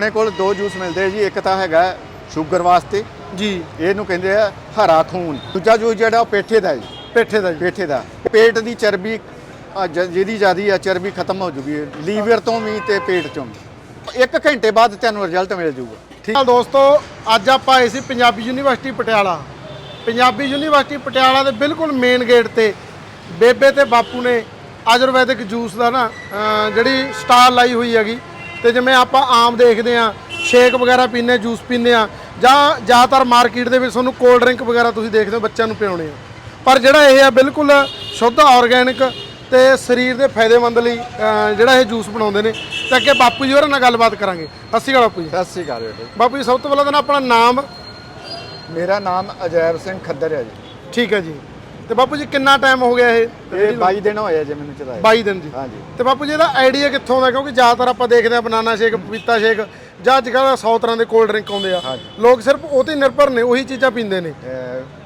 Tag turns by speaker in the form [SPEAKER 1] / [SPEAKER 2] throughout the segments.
[SPEAKER 1] ਆਪਣੇ ਕੋਲ ਦੋ ਜੂਸ ਮਿਲਦੇ ਜੀ ਇੱਕ ਤਾਂ ਹੈਗਾ ਸ਼ੂਗਰ ਵਾਸਤੇ।
[SPEAKER 2] ਜੀ।
[SPEAKER 1] ਇਹਨੂੰ ਕਹਿੰਦੇ ਆ ਹਰਾ ਖੂਨ। ਦੂਜਾ ਜੂਸ ਜਿਹੜਾ ਉਹ ਪੇਠੇ ਦਾ ਜੀ।
[SPEAKER 2] ਪੇਠੇ ਦਾ ਜੀ।
[SPEAKER 1] ਪੇਠੇ ਦਾ। ਪੇਟ ਦੀ ਚਰਬੀ ਆ, ਜ- ਜਿਹਦੀ ਜ਼ਿਆਦੀ ਆ ਚਰਬੀ ਖਤਮ ਹੋ ਜੂਗੀ। ਲੀਵਰ ਤੋਂ ਵੀ ਤੇ ਪੇਟ ਚੋਂ ਵੀ। ਇੱਕ ਘੰਟੇ ਬਾਅਦ ਤੁਹਾਨੂੰ ਰਿਜ਼ਲਟ ਮਿਲ ਜੂਗਾ।
[SPEAKER 2] ਠੀਕ ਹੈ ਦੋਸਤੋ ਅੱਜ ਆਪਾਂ ਆਏ ਸੀ ਪੰਜਾਬੀ ਯੂਨੀਵਰਸਿਟੀ ਪਟਿਆਲਾ। ਪੰਜਾਬੀ ਯੂਨੀਵਰਸਿਟੀ ਪਟਿਆਲਾ ਦੇ ਬਿਲਕੁਲ ਮੇਨ ਗੇਟ ਤੇ ਬੇਬੇ ਤੇ ਬਾਪੂ ਨੇ ਆਯੁਰਵੈਦਿਕ ਜੂਸ ਦਾ ਨਾ ਅਹ ਜਿਹੜੀ ਸਟਾਲ ਲਾਈ ਹੋਈ ਹੈਗੀ। ਤੇ ਜਿਵੇਂ ਆਪਾਂ ਆਮ ਦੇਖਦੇ ਆ ਸ਼ੇਕ ਵਗੈਰਾ ਪੀਨੇ ਜੂਸ ਪੀਨੇ ਆ ਜਾਂ ਜ਼ਿਆਦਾਤਰ ਮਾਰਕੀਟ ਦੇ ਵਿੱਚ ਤੁਹਾਨੂੰ ਕੋਲਡ ਡਰਿੰਕ ਵਗੈਰਾ ਤੁਸੀਂ ਦੇਖਦੇ ਹੋ ਬੱਚਿਆਂ ਨੂੰ ਪਿਆਉਣੇ ਆ। ਪਰ ਜਿਹੜਾ ਇਹ ਆ ਬਿਲਕੁਲ ਸ਼ੁੱਧ ਆਰਗੈਨਿਕ ਤੇ ਸਰੀਰ ਦੇ ਫਾਇਦੇਮੰਦ ਲਈ ਜਿਹੜਾ ਇਹ ਜੂਸ ਬਣਾਉਂਦੇ ਨੇ। ਤੇ ਅੱਗੇ ਬਾਪੂ ਜੀ ਹੋਰਾਂ ਨਾਲ ਗੱਲਬਾਤ ਕਰਾਂਗੇ। ਸਤਿ ਸ਼੍ਰੀ ਅਕਾਲ ਬਾਪੂ ਜੀ।
[SPEAKER 1] ਸਤਿ ਸ੍ਰੀ ਅਕਾਲ ਬੇਟੇ
[SPEAKER 2] ਬਾਪੂ ਜੀ ਸਭ ਤੋਂ ਪਹਿਲਾਂ ਤਾਂ ਆਪਣਾ ਨਾਮ।
[SPEAKER 1] ਮੇਰਾ ਨਾਮ ਅਜੈਬ ਸਿੰਘ ਖੱਦਰ ਹੈ ਜੀ।
[SPEAKER 2] ਠੀਕ ਹੈ ਜੀ। ਤੇ ਬਾਪੂ ਜੀ ਕਿੰਨਾ ਟਾਈਮ ਹੋ ਗਿਆ ਇਹ?
[SPEAKER 1] ਇਹ 22 ਦਿਨ ਹੋਏ ਜੀ ਮੈਨੂੰ ਚਲਾਏ।
[SPEAKER 2] 22 ਦਿਨ ਜੀ।
[SPEAKER 1] ਹਾਂਜੀ।
[SPEAKER 2] ਤੇ ਬਾਪੂ ਜੀ ਇਹਦਾ ਆਈਡੀਆ ਕਿੱਥੋਂ ਆਉਂਦਾ ਕਿਉਂਕਿ ਜ਼ਿਆਦਾਤਰ ਆਪਾਂ ਦੇਖਦੇ ਆ ਬਨਾਨਾ ਸ਼ੇਕ ਪਪੀਤਾ ਸ਼ੇਕ ਜਾਂ ਅੱਜ ਕੱਲ੍ਹ 100 ਤਰ੍ਹਾਂ ਦੇ ਕੋਲਡ ਡਰਿੰਕ ਆਉਂਦੇ ਆ। ਲੋਕ ਸਿਰਫ ਉਹ ਤੇ ਨਿਰਭਰ ਨੇ ਉਹੀ ਚੀਜ਼ਾਂ ਪੀਂਦੇ ਨੇ।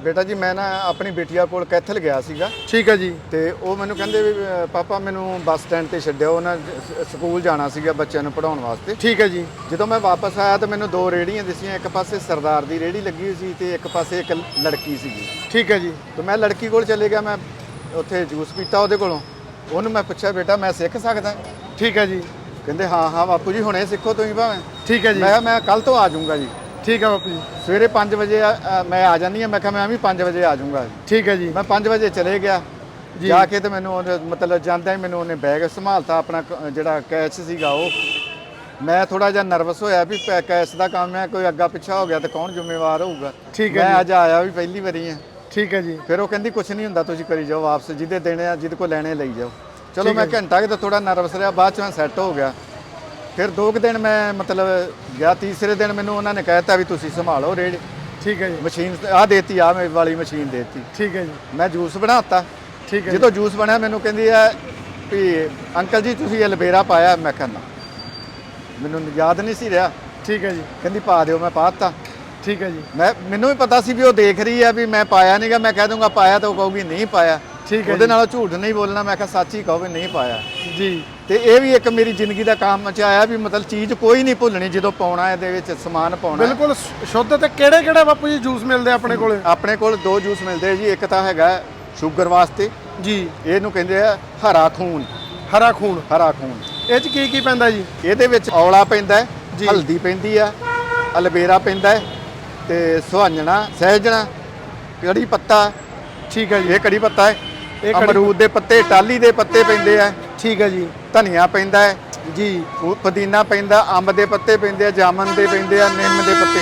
[SPEAKER 1] ਬੇਟਾ ਜੀ ਮੈਂ ਨਾ ਆਪਣੀ ਬੇਟੀਆ ਕੋਲ ਕੈਥਲ ਗਿਆ ਸੀਗਾ।
[SPEAKER 2] ਠੀਕ ਹੈ ਜੀ।
[SPEAKER 1] ਤੇ ਉਹ ਮੈਨੂੰ ਕਹਿੰਦੇ ਵੀ ਪਾਪਾ ਮੈਨੂੰ ਬੱਸ ਸਟੈਂਡ ਤੇ ਛੱਡਿਓ ਉਹਨਾਂ ਸ- ਸਕੂਲ ਜਾਣਾ ਸੀਗਾ ਬੱਚਿਆਂ ਨੂੰ ਪੜਾਉਣ ਵਾਸਤੇ।
[SPEAKER 2] ਠੀਕ ਹੈ ਜੀ।
[SPEAKER 1] ਜਦੋਂ ਮੈਂ ਵਾਪਸ ਆਇਆ ਤਾਂ ਮੈਨੂੰ ਦੋ ਰੇੜੀਆਂ ਦਿਸੀਆਂ ਇੱਕ ਪਾਸੇ ਸਰਦਾਰ ਦੀ ਰੇੜੀ ਲੱਗੀ ਹੋਈ ਸੀ ਤੇ ਇੱਕ ਪਾਸੇ ਇੱਕ ਲੜਕੀ ਸੀਗੀ।
[SPEAKER 2] ਠੀਕ ਹੈ ਜੀ।
[SPEAKER 1] ਤੇ ਮੈਂ ਲੜਕੀ ਕੋਲ ਚਲੇ ਗਿਆ ਮੈਂ ਉੱਥੇ ਜੂਸ ਪੀਤਾ ਉਹਦੇ ਕੋਲੋਂ। ਉਹਨੂੰ ਮੈਂ ਪੁੱਛਿਆ ਬੇਟਾ ਮੈਂ ਸਿੱਖ ਸਕਦਾ?
[SPEAKER 2] ਠੀਕ ਹੈ ਜੀ।
[SPEAKER 1] ਕਹਿੰਦੇ ਹਾਂ ਹਾਂ ਬਾਪੂ ਜੀ ਹੁਣੇ ਸਿੱਖੋ ਤੁਸੀਂ ਭਾਵੇਂ।
[SPEAKER 2] ਠੀਕ ਹੈ ਜੀ।
[SPEAKER 1] ਮੈਂ ਕਿਹਾ ਮੈਂ ਕੱਲ ਤੋਂ ਆ ਜਾਊਂਗਾ ਜੀ।
[SPEAKER 2] ਠੀਕ ਹੈ ਬਾਪੂ ਜੀ।
[SPEAKER 1] ਸਵੇਰੇ 5 ਵਜੇ ਆ- ਅ, ਮੈਂ ਆ ਜਾਂਦੀ ਹਾਂ। ਮੈਂ ਕਿਹਾ ਮੈਂ ਵੀ 5 ਵਜੇ ਆ ਜਾਊਂਗਾ।
[SPEAKER 2] ਠੀਕ ਹੈ ਜੀ।
[SPEAKER 1] ਮੈਂ 5 ਵਜੇ ਚਲੇ ਗਿਆ।
[SPEAKER 2] ਜੀ।
[SPEAKER 1] ਜਾ ਕੇ ਤੇ ਮੈਨੂੰ ਉਹਨੇ ਮਤਲਬ ਜਾਂਦਿਆਂ ਹੀ ਮੈਨੂੰ ਉਹਨੇ ਬੈਗ ਸੰਭਾਲਤਾ ਆਪਣਾ ਕ- ਜਿਹੜਾ ਕੈਸ਼ ਸੀਗਾ ਉਹ। ਮੈਂ ਥੋੜਾ ਜਿਹਾ ਨਰਵਸ ਹੋਇਆ ਵੀ ਪੈ- ਕੈਸ਼ ਦਾ ਕੰਮ ਹੈ ਕੋਈ ਅੱਗਾ ਪਿੱਛਾ ਹੋ ਗਿਆ ਤੇ ਕੌਣ ਜ਼ਿੰਮੇਵਾਰ ਹੋਊਗਾ?
[SPEAKER 2] ਠੀਕ ਹੈ
[SPEAKER 1] ਮੈਂ
[SPEAKER 2] ਜੀ।
[SPEAKER 1] ਅੱਜ ਆਇਆ ਵੀ ਪਹਿਲੀ ਵਾਰੀ ਹਾਂ।
[SPEAKER 2] ਠੀਕ ਹੈ ਜੀ।
[SPEAKER 1] ਫਿਰ ਉਹ ਕਹਿੰਦੀ ਕੁਝ ਨਹੀਂ ਹੁੰਦਾ ਤੁਸੀਂ ਕਰੀ ਜਾਓ ਵਾਪਸ ਜਿਹਦੇ ਦੇਣੇ ਆ ਜਿਹਦੇ ਕੋਲ ਲੈਣੇ ਲਈ ਜਾਓ। ਚਲੋ ਮੈਂ ਘੰਟਾ ਕਿ ਤਾਂ ਥੋੜਾ ਨਰਵਸ ਰਿਹਾ ਬਾਅਦ ਚ ਮੈਂ ਸੈੱਟ ਹੋ ਗਿਆ। ਫਿਰ ਦੋ ਕੁ ਦਿਨ ਮੈਂ ਮਤਲਬ ਗਿਆ ਤੀਸਰੇ ਦਿਨ ਮੈਨੂੰ ਉਹਨਾਂ ਨੇ ਕਹਿਤਾ ਵੀ ਤੁਸੀਂ ਸੰਭਾਲੋ ਰੇੜ
[SPEAKER 2] ਠੀਕ ਹੈ ਜੀ।
[SPEAKER 1] ਮਸ਼ੀਨ ਆ ਦੇਤੀ ਆ ਮੇਰੀ ਵਾਲੀ ਮਸ਼ੀਨ ਦੇਤੀ।
[SPEAKER 2] ਠੀਕ ਹੈ ਜੀ।
[SPEAKER 1] ਮੈਂ ਜੂਸ ਬਣਾਤਾ
[SPEAKER 2] ਠੀਕ ਹੈ ਜੀ।
[SPEAKER 1] ਜਦੋਂ ਜੂਸ ਬਣਿਆ ਮੈਨੂੰ ਕਹਿੰਦੀ ਆ ਵੀ ਅੰਕਲ ਜੀ ਤੁਸੀਂ ਐਲਵੇਰਾ ਪਾਇਆ ਮੈਂ ਕਿਹਾ ਨਾ। ਮੈਨੂੰ ਯਾਦ ਨਹੀਂ ਸੀ ਰਿਹਾ।
[SPEAKER 2] ਠੀਕ ਹੈ ਜੀ।
[SPEAKER 1] ਕਹਿੰਦੀ ਪਾ ਦਿਓ ਮੈਂ ਪਾਤਾ
[SPEAKER 2] ਠੀਕ ਹੈ ਜੀ।
[SPEAKER 1] ਮੈਂ ਮੈਨੂੰ ਵੀ ਪਤਾ ਸੀ ਵੀ ਉਹ ਦੇਖ ਰਹੀ ਆ ਵੀ ਮੈਂ ਪਾਇਆ ਨਹੀਂਗਾ ਮੈਂ ਕਹਿ ਦੂੰਗਾ ਪਾਇਆ ਤਾਂ ਉਹ ਕਹੂਗੀ ਨਹੀਂ ਪਾਇਆ।
[SPEAKER 2] ਠੀਕ ਹੈ
[SPEAKER 1] ਉਹਦੇ। ਨਾਲ ਝੂਠ ਨਹੀਂ ਬੋਲਣਾ ਮੈਂ ਕਿਹਾ ਸੱਚ ਹੀ ਕਹੋ ਵੀ ਨਹੀਂ ਪਾਇਆ।
[SPEAKER 2] ਜੀ।
[SPEAKER 1] ਤੇ ਇਹ ਵੀ ਇੱਕ ਮੇਰੀ ਜ਼ਿੰਦਗੀ ਦਾ ਕੰਮ ਚ ਆਇਆ ਵੀ ਮਤਲਬ ਚੀਜ਼ ਕੋਈ ਨਹੀਂ ਭੁੱਲਣੀ ਜਦੋਂ ਪਾਉਣਾ ਇਹਦੇ ਵਿੱਚ ਸਮਾਨ ਪਾਉਣਾ। ਹੈ।
[SPEAKER 2] ਬਿਲਕੁਲ ਸ਼ੁੱਧ ਤੇ ਕਿਹੜੇ ਕਿਹੜੇ ਬਾਪੂ ਜੀ ਜੂਸ ਮਿਲਦੇ ਆ ਆਪਣੇ ਕੋਲੇ?
[SPEAKER 1] ਆਪਣੇ ਕੋਲ ਦੋ ਜੂਸ ਮਿਲਦੇ ਆ ਜੀ ਇੱਕ ਤਾਂ ਹੈਗਾ ਸ਼ੂਗਰ ਵਾਸਤੇ।
[SPEAKER 2] ਜੀ।
[SPEAKER 1] ਇਹਨੂੰ ਕਹਿੰਦੇ ਆ ਹਰਾ ਖੂਨ।
[SPEAKER 2] ਹਰਾ ਖੂਨ।
[SPEAKER 1] ਹਰਾ ਖੂਨ।
[SPEAKER 2] ਇਹ ਚ ਕੀ ਕੀ ਪੈਂਦਾ ਜੀ?
[SPEAKER 1] ਇਹਦੇ ਵਿੱਚ ਔਲਾ ਪੈਂਦਾ ਹੈ
[SPEAKER 2] ਜੀ।
[SPEAKER 1] ਹਲਦੀ ਪੈਂਦੀ ਆ ਅਲਵੇਰਾ ਪੈਂਦਾ ਹੈ ਤੇ ਸੁਹਾਂਜਣਾ ਸਹਿਜਣਾ ਕੜੀ ਪੱਤਾ।
[SPEAKER 2] ਠੀਕ ਹੈ ਜੀ।
[SPEAKER 1] ਇਹ ਕੜੀ ਪੱਤਾ ਹੈ।
[SPEAKER 2] ਇਹ ਕੜੀ
[SPEAKER 1] ਅਮਰੂਦ ਦੇ ਪੱਤੇ ਟਾਲੀ ਦੇ ਪੱਤੇ ਪੈਂਦੇ ਆ।
[SPEAKER 2] ਠੀਕ ਹੈ ਜੀ
[SPEAKER 1] ਧਨੀਆ ਪੈਂਦਾ ਹੈ
[SPEAKER 2] ਜੀ
[SPEAKER 1] ਫੂ- ਪੁਦੀਨਾ ਪੈਂਦਾ ਅੰਬ ਦੇ ਪੱਤੇ ਪੈਂਦੇ ਆ ਜਾਮਨ ਦੇ ਪੈਂਦੇ ਆ ਨਿੰਮ ਦੇ ਪੱਤੇ।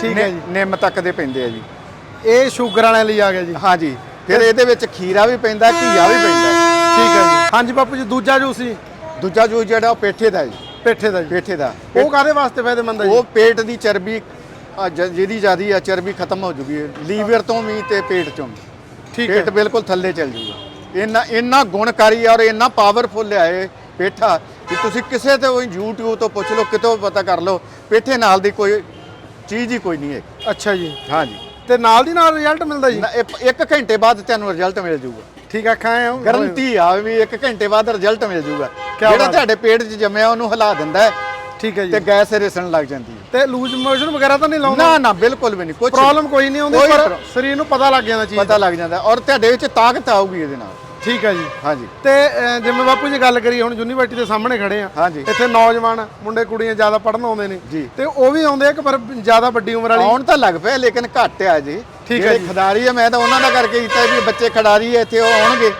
[SPEAKER 2] ਠੀਕ ਹੈ ਜੀ।
[SPEAKER 1] ਨਿੰਮ ਤੱਕ ਦੇ ਪੈਂਦੇ ਆ ਜੀ।
[SPEAKER 2] ਇਹ ਸ਼ੂਗਰ ਵਾਲਿਆਂ ਲਈ ਆ ਗਿਆ ਜੀ।
[SPEAKER 1] ਹਾਂਜੀ ਫਿਰ ਇਹਦੇ ਵਿੱਚ ਖੀਰਾ ਵੀ ਪੈਂਦਾ ਘੀਆ ਵੀ ਪੈਂਦਾ।
[SPEAKER 2] ਠੀਕ ਹੈ ਜੀ। ਹਾਂਜੀ ਬਾਪੂ ਜੀ ਦੂਜਾ ਜੂਸ ਜੀ।
[SPEAKER 1] ਦੂਜਾ ਜੂਸ ਜਿਹੜਾ ਉਹ ਪੇਠੇ ਦਾ ਜੀ।
[SPEAKER 2] ਪੇਠੇ ਦਾ ਜੀ।
[SPEAKER 1] ਪੇਠੇ ਦਾ।
[SPEAKER 2] ਉਹ ਕਾਦੇ ਵਾਸਤੇ ਫਾਇਦੇਮੰਦ ਹੈ ਜੀ?
[SPEAKER 1] ਉਹ ਪੇਟ ਦੀ ਚਰਬੀ ਜ- ਜਿਹਦੀ ਜ਼ਿਆਦੀ ਆ ਚਰਬੀ ਖਤਮ ਹੋ ਜੂਗੀ। ਲੀਵਰ ਤੋਂ ਵੀ ਤੇ ਪੇਟ ਚੋਂ ਵੀ।
[SPEAKER 2] ਠੀਕ ਹੈ।
[SPEAKER 1] ਪੇਟ ਬਿਲਕੁਲ ਥੱਲੇ ਚੱਲ ਜੂਗਾ। ਇੰਨਾ ਇੰਨਾ ਗੁਣਕਾਰੀ ਔਰ ਇੰਨਾ ਪਾਵਰਫੁਲ ਹੈ ਇਹ ਪੇਠਾ ਕਿ ਤੁਸੀਂ ਕਿਸੇ ਤੇ ਕੋਈ YouTube ਤੋਂ ਪੁੱਛ ਲਓ ਕਿਤੋਂ ਪਤਾ ਕਰ ਲਓ ਪੇਠੇ ਨਾਲ ਦੀ ਕੋਈ ਚੀਜ਼ ਹੀ ਕੋਈ ਨਹੀਂ ਹੈ।
[SPEAKER 2] ਅੱਛਾ ਜੀ।
[SPEAKER 1] ਹਾਂਜੀ
[SPEAKER 2] ਤੇ ਨਾਲ ਦੀ ਨਾਲ ਰਿਜ਼ਲਟ ਮਿਲਦਾ ਜੀ?
[SPEAKER 1] ਨਾ, ਇੱਕ- ਇੱਕ ਘੰਟੇ ਬਾਅਦ ਤੁਹਾਨੂੰ ਰਿਜ਼ਲਟ ਮਿਲ ਜੂਗਾ।
[SPEAKER 2] ਠੀਕ ਆ ਖਾਏ ਹੋ।
[SPEAKER 1] ਗਰੰਟੀ ਆ ਵੀ ਇੱਕ ਘੰਟੇ ਬਾਅਦ ਰਿਜ਼ਲਟ ਮਿਲ ਜੂਗਾ।
[SPEAKER 2] ਕਿਆ
[SPEAKER 1] ਜਿਹੜਾ
[SPEAKER 2] ਬਾਤ।
[SPEAKER 1] ਤੁਹਾਡੇ ਪੇਟ 'ਚ ਜੰਮਿਆ ਉਹਨੂੰ ਹਿਲਾ ਦਿੰਦਾ ਹੈ
[SPEAKER 2] ਠੀਕ ਹੈ
[SPEAKER 1] ਤੇ
[SPEAKER 2] ਜੀ
[SPEAKER 1] ਗੈਸ ਰਿਸਣ ਲੱਗ ਜਾਂਦੀ ਹੈ।
[SPEAKER 2] ਤੇ ਲੂਜ਼ ਮੋਸ਼ਨ ਵਗੈਰਾ ਤਾਂ ਨਹੀਂ ਲਾਉਂਦਾ?
[SPEAKER 1] ਨਾ ਨਾ ਬਿਲਕੁਲ ਵੀ ਨਹੀਂ ਕੁਝ
[SPEAKER 2] ਪ੍ਰੋਬਲਮ ਕੋਈ ਨਹੀਂ ਆਉਂਦੀ
[SPEAKER 1] ਕੋਈ
[SPEAKER 2] ਪਰ
[SPEAKER 1] ਪ੍ਰੋ-
[SPEAKER 2] ਸਰੀਰ ਨੂੰ ਪਤਾ ਲੱਗ ਜਾਂਦਾ ਚੀਜ਼
[SPEAKER 1] ਪਤਾ ਲੱਗ ਜਾਂਦਾ ਔਰ ਤੁਹਾਡੇ ਵਿੱਚ ਤਾਕਤ ਆਊਗੀ ਇਹਦੇ ਨਾਲ।
[SPEAKER 2] ਠੀਕ ਹੈ ਜੀ।
[SPEAKER 1] ਹਾਂਜੀ।
[SPEAKER 2] ਤੇ ਅਹ, ਜਿਵੇਂ ਬਾਪੂ ਜੀ ਗੱਲ ਕਰੀ ਹੁਣ ਯੂਨੀਵਰਸਿਟੀ ਦੇ ਸਾਹਮਣੇ ਖੜੇ ਆ।
[SPEAKER 1] ਹਾਂਜੀ।
[SPEAKER 2] ਇੱਥੇ ਨੌਜਵਾਨ ਮੁੰਡੇ ਕੁੜੀਆਂ ਜ਼ਿਆਦਾ ਪੜਨ ਆਉਂਦੇ ਨੇ।
[SPEAKER 1] ਜੀ।
[SPEAKER 2] ਤੇ ਉਹ ਵੀ ਆਉਂਦੇ ਆ ਕਿ ਪਰ ਜ਼ਿਆਦਾ ਵੱਡੀ ਉਮਰ ਵਾਲੀ?
[SPEAKER 1] ਆਉਣ ਤਾਂ ਲੱਗ ਪਿਆ ਲੇਕਿਨ ਘੱਟ ਆ ਜੀ।
[SPEAKER 2] ਠੀਕ ਹੈ
[SPEAKER 1] ਜਿਹੜੇ
[SPEAKER 2] ਜੀ।
[SPEAKER 1] ਖਿਡਾਰੀ ਆ ਮੈਂ ਤਾਂ ਉਹਨਾਂ ਦਾ ਕਰਕੇ ਕੀਤਾ ਵੀ ਬੱਚੇ ਖਿਡਾਰੀ ਆ ਇੱਥੇ ਉਹ ਆਉਣਗੇ।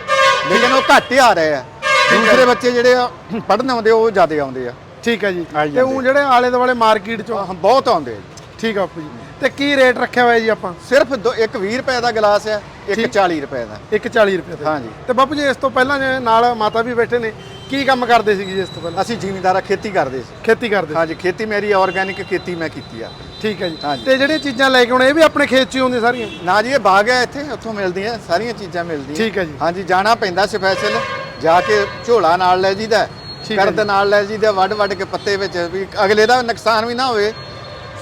[SPEAKER 1] ਲੇਕਿਨ ਉਹ ਘੱਟ ਹੀ ਆ ਰਹੇ ਆ। ਦੂਸਰੇ ਬੱਚੇ ਜਿਹੜੇ ਆ ਪੜਨ ਆਉਂਦੇ ਉਹ ਜ਼ਿਆਦਾ ਆਉਂਦੇ ਆ।
[SPEAKER 2] ਠੀਕ ਹੈ ਜੀ।
[SPEAKER 1] ਆਈ
[SPEAKER 2] ਤੇ
[SPEAKER 1] ਜਾਂਦੇ।
[SPEAKER 2] ਉਹ ਜਿਹੜੇ ਆਲੇ ਦੁਆਲੇ ਮਾਰਕੀਟ ਚੋਂ?
[SPEAKER 1] ਬਹੁਤ ਆਉਂਦੇ ਆ ਜੀ।
[SPEAKER 2] ਠੀਕ ਆ ਬਾਪੂ ਜੀ। ਤੇ ਕੀ ਰੇਟ ਰੱਖਿਆ ਹੋਇਆ ਜੀ ਆਪਾਂ?
[SPEAKER 1] ਸਿਰਫ ਦੋ- ਇੱਕ 20 ਰੁਪਏ ਦਾ ਗਲਾਸ ਆ ਇੱਕ
[SPEAKER 2] ਠੀਕ।
[SPEAKER 1] 40 ਰੁਪਏ ਦਾ।
[SPEAKER 2] ਇੱਕ 40 ਰੁਪਏ ਤੇ
[SPEAKER 1] ਹਾਂਜੀ।
[SPEAKER 2] ਤੇ ਬਾਪੂ ਜੀ ਇਸ ਤੋਂ ਪਹਿਲਾਂ ਜਿਵੇਂ ਨਾਲ ਮਾਤਾ ਵੀ ਬੈਠੇ ਨੇ ਕੀ ਕੰਮ ਕਰਦੇ ਸੀਗੇ ਜੀ ਇਸ ਤੋਂ ਪਹਿਲਾਂ?
[SPEAKER 1] ਅਸੀਂ ਜ਼ਿਮੀਂਦਾਰਾ ਖੇਤੀ ਕਰਦੇ ਸੀ।
[SPEAKER 2] ਖੇਤੀ ਕਰਦੇ ਸੀ।
[SPEAKER 1] ਹਾਂਜੀ ਖੇਤੀ ਮੇਰੀ ਆਰਗੈਨਿਕ ਖੇਤੀ ਮੈਂ ਕੀਤੀ ਆ।
[SPEAKER 2] ਠੀਕ ਹੈ ਜੀ।
[SPEAKER 1] ਹਾਂਜੀ।
[SPEAKER 2] ਤੇ ਜਿਹੜੀਆਂ ਚੀਜ਼ਾਂ ਲੈ ਕੇ ਆਉਣੇ ਇਹ ਵੀ ਆਪਣੇ ਖੇਤ 'ਚ ਹੀ ਹੁੰਦੀਆਂ ਸਾਰੀਆਂ?
[SPEAKER 1] ਨਾ ਜੀ ਇਹ ਬਾਗ ਹੈ ਇੱਥੇ ਉੱਥੋਂ ਮਿਲਦੀਆਂ ਸਾਰੀਆਂ ਚੀਜ਼ਾਂ ਮਿਲਦੀਆਂ।
[SPEAKER 2] ਠੀਕ ਹੈ ਜੀ।
[SPEAKER 1] ਹਾਂਜੀ ਜਾਣਾ ਪੈਂਦਾ ਸਪੈਸ਼ਲ ਜਾ ਕੇ ਝੋਲਾ ਨਾਲ ਲੈ ਜੀਦਾ
[SPEAKER 2] ਠੀਕ ਹੈ
[SPEAKER 1] ਕਰਦ ਨਾਲ ਲੈ ਜੀਦਾ ਵੱਡ ਵੱਡ ਕੇ ਪੱਤੇ ਵਿੱਚ ਵੀ ਅਗਲੇ ਦਾ ਨੁਕਸਾਨ ਵੀ ਨਾ ਹੋਵੇ।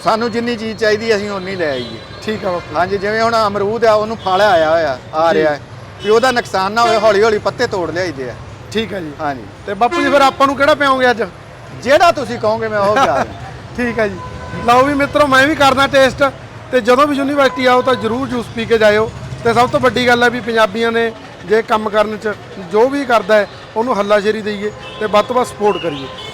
[SPEAKER 1] ਸਾਨੂੰ ਜਿੰਨੀ ਚੀਜ਼ ਚਾਹੀਦੀ ਅਸੀਂ ਓਨੀ ਲੈ ਆਈਏ।
[SPEAKER 2] ਠੀਕ ਆ ਬਾਪੂ।
[SPEAKER 1] ਹਾਂਜੀ ਜਿਵੇਂ ਹੁਣ ਅਮਰੂਦ ਆ ਉਹਨੂੰ ਫਲ ਆਇਆ ਹੋਇਆ ਆ। ਰਿਹਾ। ਹੈ ਵੀ ਉਹਦਾ ਨੁਕਸਾਨ ਨਾ ਹੋਵੇ ਹੌਲੀ ਹੌਲੀ ਪੱਤੇ ਤੋੜ ਲਿਆਈਦੇ ਆ।
[SPEAKER 2] ਠੀਕ ਹੈ ਜੀ।
[SPEAKER 1] ਹਾਂਜੀ।
[SPEAKER 2] ਤੇ ਬਾਪੂ ਜੀ ਫਿਰ ਆਪਾਂ ਨੂੰ ਕਿਹੜਾ ਪਿਆਉਂਗੇ ਅੱਜ?
[SPEAKER 1] ਜਿਹੜਾ ਤੁਸੀਂ ਕਹੋਗੇ ਮੈਂ ਉਹ ਜਾ
[SPEAKER 2] ਠੀਕ ਹੈ ਜੀ। ਲਓ ਵੀ ਮਿੱਤਰੋ ਮੈਂ ਵੀ ਕਰਨਾ ਟੇਸਟ। ਤੇ ਜਦੋਂ ਵੀ ਯੂਨੀਵਰਸਿਟੀ ਆਓ ਤਾਂ ਜਰੂਰ ਜੂਸ ਪੀ ਕੇ ਜਾਇਓ। ਤੇ ਸਭ ਤੋਂ ਵੱਡੀ ਗੱਲ ਹੈ ਵੀ ਪੰਜਾਬੀਆਂ ਨੇ ਜੇ ਕੰਮ ਕਰਨ ਚ ਜੋ ਵੀ ਕਰਦਾ ਹੈ ਉਹਨੂੰ ਹੱਲਾਸ਼ੇਰੀ ਦਈਏ ਤੇ ਵੱਧ ਤੋਂ ਵੱਧ ਸਪੋਰਟ ਕਰੀਏ।